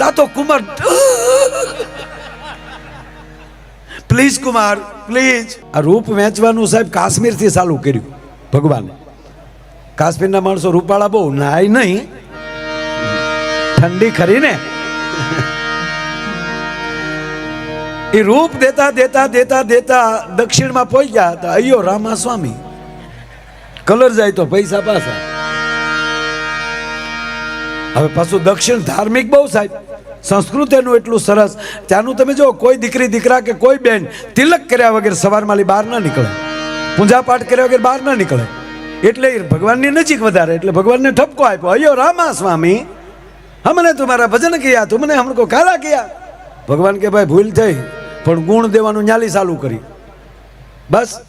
તા તો Kumar please Kumar please આ રૂપ વેચવાનું સાહેબ કાશ્મીરથી ચાલુ કર્યું, ભગવાને. કાશ્મીરના માણસો રૂપાળા બહુ નાય નહીં. ઠંડી ખરી ને એ રૂપ દેતા દેતા દેતા દેતા દક્ષિણમાં પહોંચ્યા હતા. અયો રામા સ્વામી કલર જાય તો પૈસા પાછા. હવે પાછું દક્ષિણ ધાર્મિક બહુ સાહેબ. સંસ્કૃત એનું એટલું સરસ. ત્યાંનું તમે જો કોઈ દીકરી, દીકરા કે કોઈ બેન તિલક કર્યા વગર સવારમાં બહાર ના નીકળે. પૂજા પાઠ કર્યા વગર બહાર ના નીકળે. એટલે ભગવાનની નજીક વધારે, એટલે ભગવાનને ઠપકો આપ્યો, અયો રામા સ્વામી હમને તમારા ભજન ગયા તું મને હમકો કાલા કિયા? ભગવાન કે, ભાઈ, ભૂલ થઈ, પણ ગુણ દેવાનું ન્યાલી ચાલુ કરી. બસ,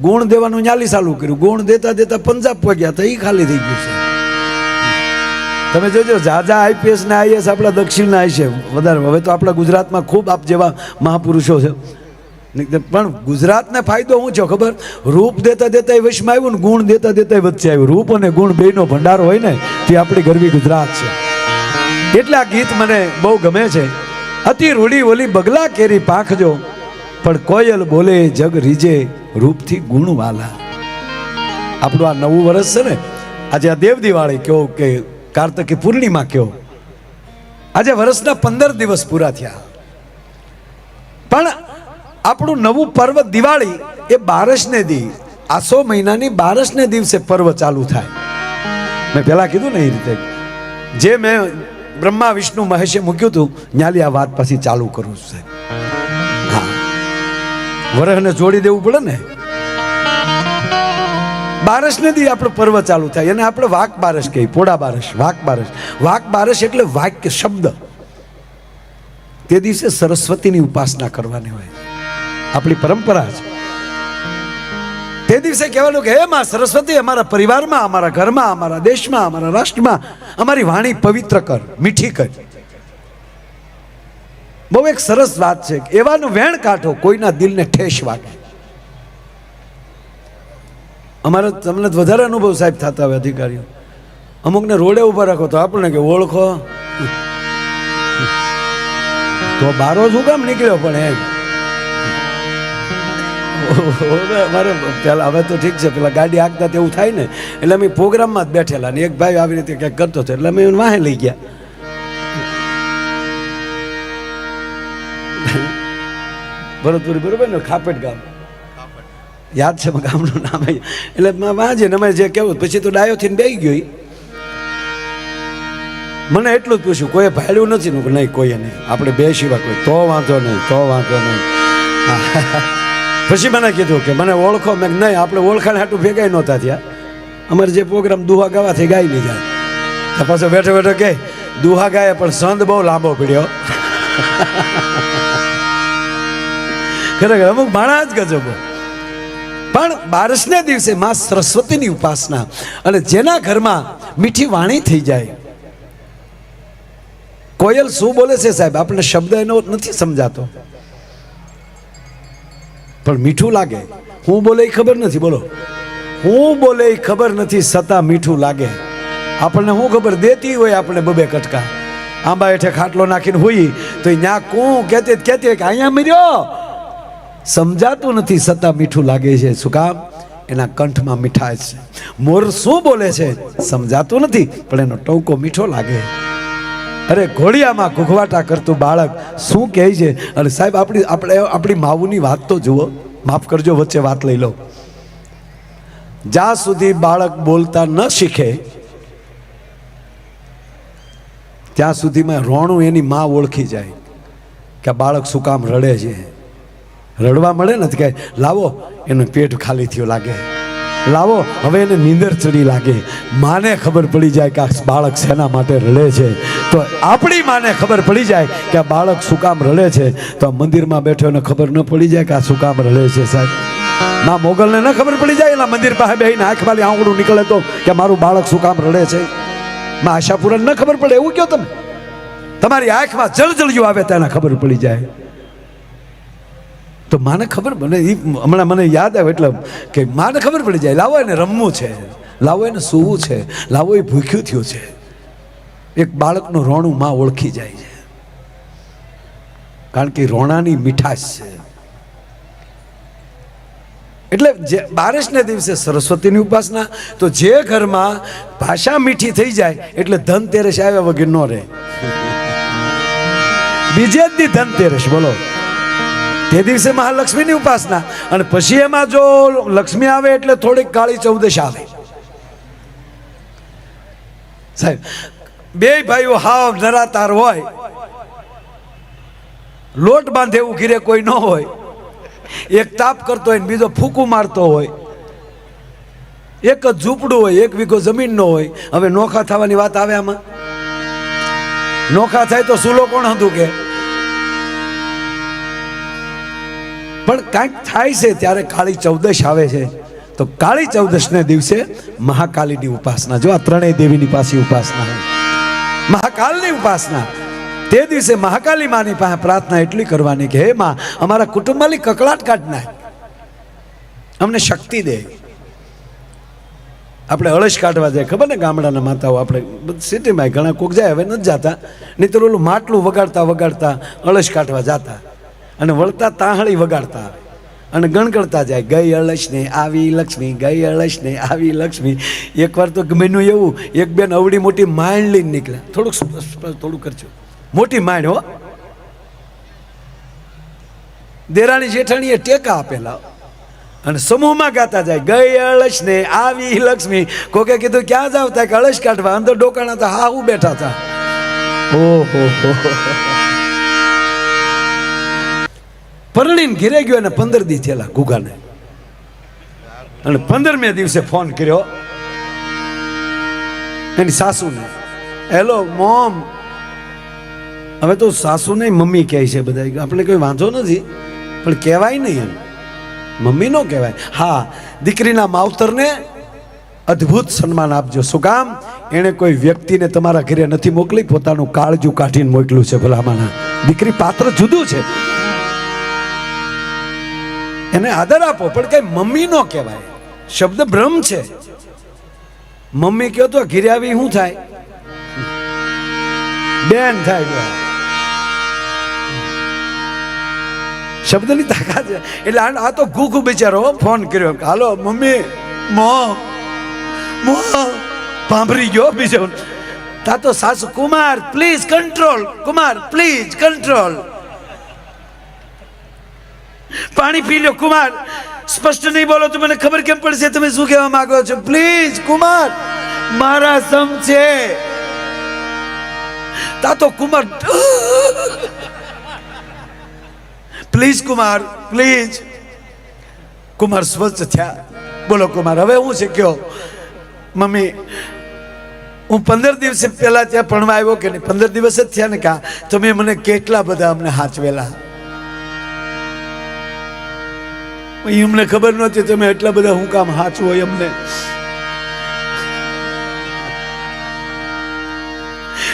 ગુણ દેવાનું ન્યાલી ચાલુ કર્યું. ગુણ દેતા દેતા પંજાબ પગ્યા તો એ ખાલી થઈ ગયું છે. તમે જોજો ઝાઝા આઈપીએસ ને આઈએસ આપણા દક્ષિણના છે. વધારે, હવે તો આપણા ગુજરાતમાં ખૂબ આપ જેવા મહાપુરુષો છે. પણ ગુજરાતને ફાયદો શું છે ખબર? રૂપ દેતા દેતા વશમાં આવ્યું ને ગુણ દેતા દેતા વચ્ચે આવ્યું. રૂપ અને ગુણ બેનો ભંડાર હોય ને, તે આપણી ગરવી ગુજરાત છે. એટલે આ ગીત મને બહુ ગમે છે. અતિ રૂડી ઓલી બગલા કેરી પાંખજો પણ કોયલ બોલે, જગ રીજે, રૂપથી ગુણવાલા. આપણું આ નવું વર્ષ છે ને, આજે આ દેવ દિવાળી કહો કે કાર્તકી પૂર્ણિમા કયો? આજે વર્ષના પંદર દિવસ પૂરા થયા. પણ આપણું નવું પર્વ દિવાળી એ બારસને દી. આસો મહિનાની બારસને દિવસે પર્વ ચાલુ થાય. મેં પહેલા કીધું ને એ રીતે. જે મેં બ્રહ્મા, વિષ્ણુ, મહેશે મૂક્યું હતું, ન્યાલી આ વાત પછી ચાલુ કરું છું હા. વરહને જોડી દેવું પડે ને? બારસ નથી આપણો પર્વ ચાલુ થાય. અને આપણે વાક બારસ કહીએ, પોડા બારસ, વાક બારસ. વાક બારસ એટલે વાક્ય, શબ્દ. તે દિવસે સરસ્વતીની ઉપાસના કરવાની હોય. આપણી પરંપરા છે. તે દિવસે કહેવાનું કે, હે માં સરસ્વતી, અમારા પરિવારમાં, અમારા ઘરમાં, અમારા દેશમાં, અમારા રાષ્ટ્રમાં, અમારી વાણી પવિત્ર કર, મીઠી કર. બહુ એક સરસ વાત છે એવાનું વેણ કાઢો, કોઈના દિલને ઠેસ વાગે. અમારે તમને વધારે અનુભવ સાહેબ થતા હોય અધિકારીઓ. અમુકને રોડે ઊભા રાખો તો આપણને કે ઓળખો. તો બારો શું કામ નીકળ્યો પણ એમ? અમારે પેલા, હવે તો ઠીક છે, પેલા ગાડી હાંકતા તેવું થાય ને. એટલે અમે પ્રોગ્રામમાં જ બેઠેલા ને, એક ભાઈ આવી રીતે ક્યાંક કરતો હતો, એટલે અમે એને વાહે લઈ ગયા. ભરતપુરી બરોબર ને, ખાપેટ ગામ. યાદ છે ગામનું નામ એટલે વાંચે ને અમે જે કેવું પછી તો ડાયો થઈને બેસી ગયો મને એટલું જ પૂછ્યું કોઈએ ભાડ્યું નથી? ને નહીં કોઈએ નહીં. આપણે બે સિવાય કોઈ. તો વાંધો નહીં, તો વાંધો નહીં. પછી મને કીધું કે, મને ઓળખો. મેં નહીં, આપણે ઓળખાણ હાટું ભેગાઈ નહોતા થયા. અમારે જે પ્રોગ્રામ દુહા ગાવાથી ગાઈ લીધા. તો પાછો બેઠો બેઠો કે, દુહા ગાય, પણ સંદ બહુ લાંબો પીડ્યો. ખરેખર અમુક માણા જ ગજબો પણ બારસના દિવસે માં સરસ્વતીની ઉપાસના. અને જેના ઘરમાં મીઠી વાણી થઈ જાય. કોયલ શું બોલે છે સાહેબ? આપણને શબ્દ એનો નથી સમજાતો. પણ મીઠું લાગે. હું બોલે એ ખબર નથી, બોલો. હું બોલે એ ખબર નથી છતાં મીઠું લાગે. આપણને શું ખબર દેતી હોય આપણે બબે કટકા. આંબા હેઠે ખાટલો નાખીને હોઈ, તો ન્યા કું કહેતી કહેતી અહીંયા મર્યો. સમજાતું નથી છતાં મીઠું લાગે છે. શું કામ? એના કંઠમાં મીઠાશ છે. મોર શું બોલે છે? સમજાતું નથી, પણ એનો ટોકો મીઠો લાગે. અરે, ઘોડિયામાં ઘૂઘવાટા કરતું બાળક શું કહે છે? અને સાહેબ, આપણી, આપણે, આપણી માવુની વાત તો જુઓ. માફ કરજો, વચ્ચે વાત લઈ લો. જ્યાં સુધી બાળક બોલતા ન શીખે, ત્યાં સુધીમાં રોણું એની મા ઓળખી જાય કે બાળક શું કામ રડે છે. રડવા મળે ને તો કે લાવો, એનું પેટ ખાલી થયું લાગે. લાવો, હવે એને નીંદર ચડી લાગે. માને ખબર પડી જાય કે આ બાળક શેના માટે રડે છે? તો આપણી માને ખબર પડી જાય કે આ બાળક શું કામ રડે છે? તો આ મંદિરમાં બેઠો એને ખબર ન પડી જાય કે આ શું કામ રડે છે સાહેબ. માં મોગલને ન ખબર પડી જાય એના મંદિર પાસે બેહીને વાલી આંગળું નીકળે તો કે મારું બાળક શું કામ રડે છે? માં આશાપુરા ન ખબર પડે, એવું કહો તમે. તમારી આંખમાં જળજળિયું આવે ત્યાં ખબર પડી જાય. તો માને ખબર મને એ હમણાં મને યાદ આવે એટલે કે માને ખબર પડી જાય, લાવો એને રમવું છે, લાવો એને સૂવું છે, લાવો એ ભૂખ્યું થયું છે. એક બાળકનું રોણું માં ઓળખી જાય છે. કારણ કે રોણાની મીઠાશ છે. એટલે જે બારિશને દિવસે સરસ્વતીની ઉપાસના, તો જે ઘરમાં ભાષા મીઠી થઈ જાય, એટલે ધનતેરસ આવ્યા વગર ન રહે. બીજે જ ધનતેરસ બોલો. તે દિવસે મહાલક્ષ્મીની ઉપાસના. અને પછી એમાં જો લક્ષ્મી આવે એટલે થોડીક કાળી ચૌદશ આવે. સાહેબ, બે ભાઈઓ હાવ નરાતાર હોય. લોટ બાંધે એવું ઘીરે કોઈ ન હોય. એક તાપ કરતો હોય બીજો ફૂકું મારતો હોય. એક જ ઝૂંપડું હોય, એક વીઘો જમીન નો હોય. હવે નોખા થવાની વાત આવે આમાં? નોખા થાય તો સુલો કોણ હતું કે પણ કાંઈક થાય છે ત્યારે કાળી ચૌદશ આવે છે. તો કાળી ચૌદશને દિવસે મહાકાલીની ઉપાસના, જો આ ત્રણેય દેવીની પાસે ઉપાસના મહાકાલની ઉપાસના. તે દિવસે મહાકાલી માની પાસે પ્રાર્થના એટલી કરવાની કે, હે માં, અમારા કુટુંબમાંની કકળાટ કાઢ નાખ. અમને શક્તિ દે. આપણે અળશ કાઢવા જાય. ખબર ને ગામડાના માતાઓ આપણે સિટીમાં ઘણા કોક જાય, હવે નથી જતા. નહીં ઓલું માટલું વગાડતા વગાડતા અળશ કાઢવા જાતા. અને વળતા તાહળી વગાડતા. આવે અને ગણગણતા જાય, ગઈ અળશને આવી લક્ષ્મી, ગઈ અળશને આવી લક્ષ્મી. એકવાર તો ગમેનું એવું, એક બેન અવડી મોટી માઇન્ડ લઈને નીકળ્યા. થોડુંક થોડું કરજો. મોટી માઇન્ડ હો. દેરાણી જેઠાણીએ ટેકા આપેલા. અને સમૂહમાં ગાતા જાય, ગઈ અળશ ને આવી લક્ષ્મી. કોકે કીધું, ક્યાં જાવ તા? કે અળશ કાઢવા. અંદર ડોકાણા હતા હા હું બેઠા હતા ઓહો હો. પરણીને ઘેરે ગયો અને પંદર દી થયેલા ગુગાને. અને પંદરમે દિવસે ફોન કર્યો. એની સાસુને. Hello, mom. હવે તો સાસુ નહીં મમ્મી કહે છે બધા આપણે કોઈ વાંધો નથી, પણ કહેવાય નહીં એમ. મમ્મી નો કહેવાય. હા, દીકરીના માવતરને અદ્ભુત સન્માન આપજો. શું કામ? એણે કોઈ વ્યક્તિને તમારા ઘરે નથી મોકલી? પોતાનું કાળજું કાઢીને મોકલ્યું છે ભલામાના દીકરી પાત્ર જુદું છે. એને આદર આપો, પણ કઈ મમ્મી નો કહેવાય. શબ્દ ભ્રમ છે. મમ્મી કહો તો ઘીરે શું થાય? બેન થાય શબ્દની તાકાત છે. એટલે આ તો ઘૂઘ બિચારો ફોન કર્યો હાલો, મમ્મી, મો મો પાંભરી ગયો બીજો. તા તો સાસુ, Kumar please control Kumar please control પાણી પી લો, કુમાર. સ્પષ્ટ નહીં બોલો તો મને ખબર કેમ પડશે? તમે શું કહેવા માંગો છો? પ્લીઝ કુમાર. મારા સમ છે. તા તો કુમાર પ્લીઝ કુમાર પ્લીઝ કુમાર સ્વચ્છ થયા. બોલો, કુમાર, હવે હું છે કયો? મમ્મી, હું પંદર દિવસે પહેલા ત્યાં ભણવા આવ્યો કે નહીં? પંદર દિવસ જ થયા ને કા? તમે મને કેટલા બધા અમને હાચવેલા. અમને ખબર નહોતી તમે એટલા બધા હું કામ હાચવો અમને.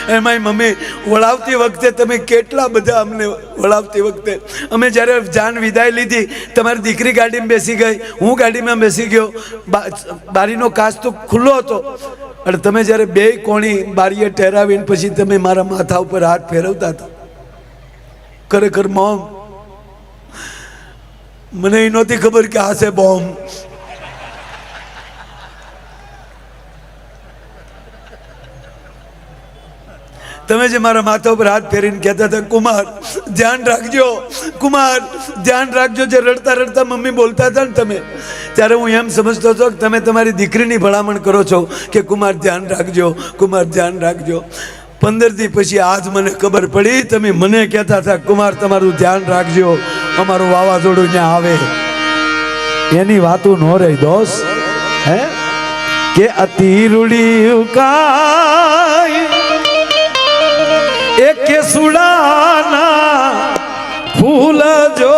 એમાંય મમ્મી, વળાવતી વખતે તમે કેટલા બધા અમને વળાવતી વખતે. અમે જ્યારે જાન વિદાય લીધી, તમારી દીકરી ગાડીમાં બેસી ગઈ, હું ગાડીમાં બેસી ગયો. બારીનો કાચ તો ખુલ્લો હતો. અને તમે જ્યારે બે કોણી બારીએ ઠેરાવીને પછી તમે મારા માથા ઉપર હાથ ફેરવતા હતા. ખરેખર મોમ મને એ નહોતી ખબર કે આ છે બોમ્બ. તમે જે મારા માથા ઉપર હાથ ફેરીને કહેતા હતા, કુમાર, ધ્યાન રાખજો, કુમાર, ધ્યાન રાખજો. જે રડતા રડતા મમ્મી બોલતા હતા ને તમે, ત્યારે હું એમ સમજતો હતો કે તમે તમારી દીકરીની ભલામણ કરો છો કે, કુમાર, ધ્યાન રાખજો, કુમાર, ધ્યાન રાખજો. પંદર દી પછી આજ મને ખબર પડી. તમે મને કહેતા હતા, કુમાર, તમારું ધ્યાન રાખજો. અમારું વાવાઝોડું ત્યાં આવે. એની વાતો નો રહી દોસ હે? કે અતિરુડી ઉકાય કે કેસુડાના ફૂલ જો